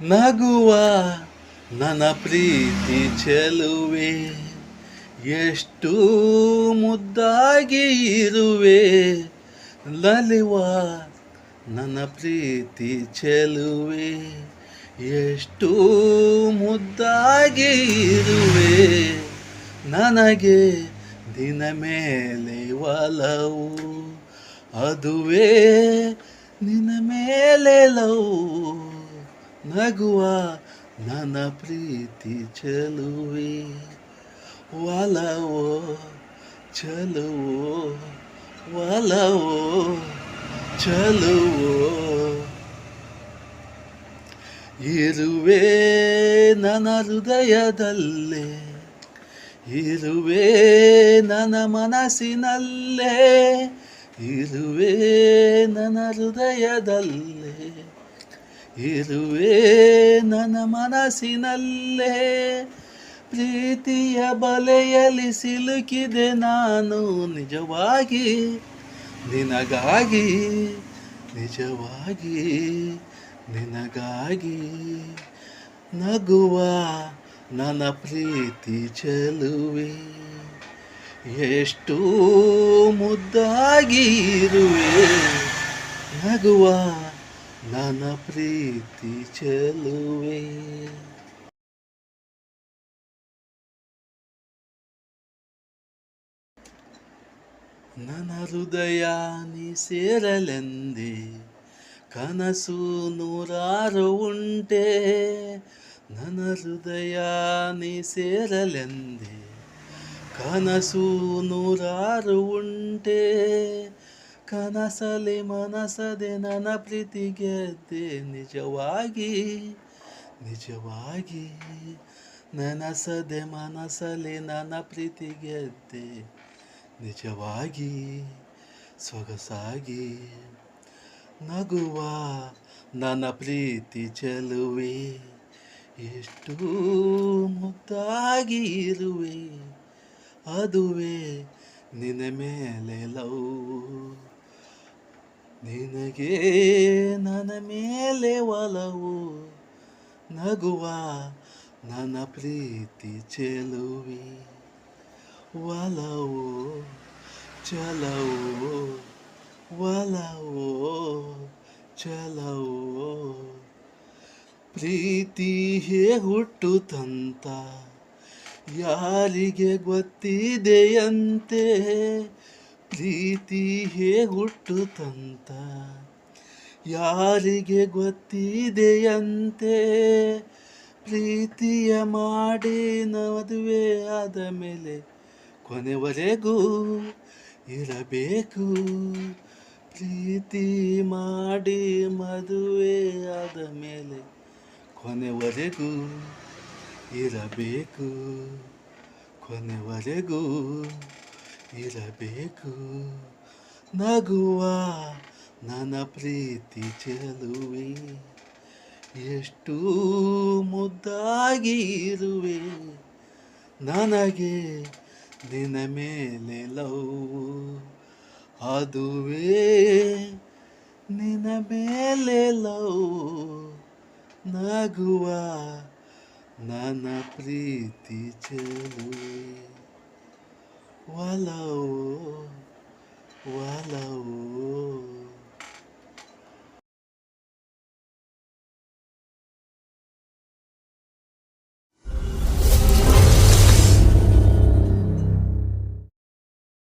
ನಗುವ ನನ್ನ ಪ್ರೀತಿ ಚೆಲುವೆ, ಎಷ್ಟು ಮುದ್ದಾಗಿ ಇರುವೆ, ನಲಿವ ನನ್ನ ಪ್ರೀತಿ ಚೆಲುವೆ, ಎಷ್ಟು ಮುದ್ದಾಗಿ ಇರುವೆ, ನನಗೆ ದಿನ ಮೇಲೆ ಒಲವು, ಅದುವೇ ನಿನ್ನ ಮೇಲೆ ಲವು. ನಗುವ ನನ್ನ ಪ್ರೀತಿ ಚಲುವೆ. ಒಲವೋ, ಚಲುವೋ ಒಲವೋ, ಚಲುವೋ. ಇರುವೆ ನನ್ನ ಹೃದಯದಲ್ಲೇ, ಇರುವೆ ನನ್ನ ಮನಸ್ಸಿನಲ್ಲೇ, ಇರುವೆ ನನ್ನ ಹೃದಯದಲ್ಲೇ. ಇರುವೆ ನನ್ನ ಮನಸ್ಸಿನಲ್ಲೇ ಪ್ರೀತಿಯ ಬಲೆಯಲ್ಲಿ ಸಿಲುಕಿದೆ ನಾನು ನಿಜವಾಗಿ, ನಿನಗಾಗಿ ನಿಜವಾಗಿ, ನಿನಗಾಗಿ ನಗುವ ನನ್ನ ಪ್ರೀತಿ ಚೆಲುವೆ. ಎಷ್ಟು ಮುದ್ದಾಗಿ ಇರುವೆ, ನಗುವ ನನ್ನ ಪ್ರೀತಿ ಚೆಲುವೆ ನನ್ನ ಹೃದಯ ನೀ ಸೇರಲೆಂದೆ ಕನಸು ನೂರಾರು ಉಂಟೆ ನನ್ನ ಹೃದಯ ನೀ ಸೇರಲೆಂದೆ ಕನಸು ನೂರಾರು ಉಂಟೆ ಕನಸಲಿ ಮನಸದೆ ನನ್ನ ಪ್ರೀತಿ ಗೆದ್ದೆ ನಿಜವಾಗಿ ನಿಜವಾಗಿ ನನಸದೆ ಮನಸಲಿ ನನ್ನ ಪ್ರೀತಿ ಗೆದ್ದೆ ನಿಜವಾಗಿ ಸೊಗಸಾಗಿ ನಗುವ ನನ್ನ ಪ್ರೀತಿ ಚೆಲುವೆ ಎಷ್ಟು ಮುದ್ದಾಗಿ ಇರುವೆ, ಅದುವೇ ನಿನ್ನ ಮೇಲೆ ಲವ್. ನಿನಗೆ ನನ್ನ ಮೇಲೆ ಒಲವು ನಗುವ ನನ್ನ ಪ್ರೀತಿ ಚೆಲುವಿ. ಒಲವು, ಚಲವು ಒಲವು, ಚಲವು. ಪ್ರೀತಿ ಹೇ ತಂತ, ಯಾರಿಗೆ ಗೊತ್ತಿದೆಯಂತೆ? ಪ್ರೀತಿ ಹೇ ತಂತ? ಯಾರಿಗೆ ಗೊತ್ತಿದೆಯಂತೆ? ಪ್ರೀತಿಯ ಮಾಡಿ ಮದುವೆ ಆದ ಮೇಲೆ ಕೊನೆವರೆಗೂ ಇರಬೇಕು. ಪ್ರೀತಿ ಮಾಡಿ ಮದುವೆ ಆದ ಮೇಲೆ ಕೊನೆವರೆಗೂ ಇರಬೇಕು. ಕೊನೆವರೆಗೂ ಇರಬೇಕು. ನಗುವ ನನ್ನ ಪ್ರೀತಿ ಚೆಲುವೆ. ಎಷ್ಟು ಮುದ್ದಾಗಿ ಇರುವೆ ನನಗೆ ನಿನ್ನ ಮೇಲೆ ಲವ್. ಅದುವೇ ನಿನ್ನ ಮೇಲೆ ಲವ್. ನಗುವ ನನ್ನ ಪ್ರೀತಿ ಚೆಲುವೆ. wallow, wallow.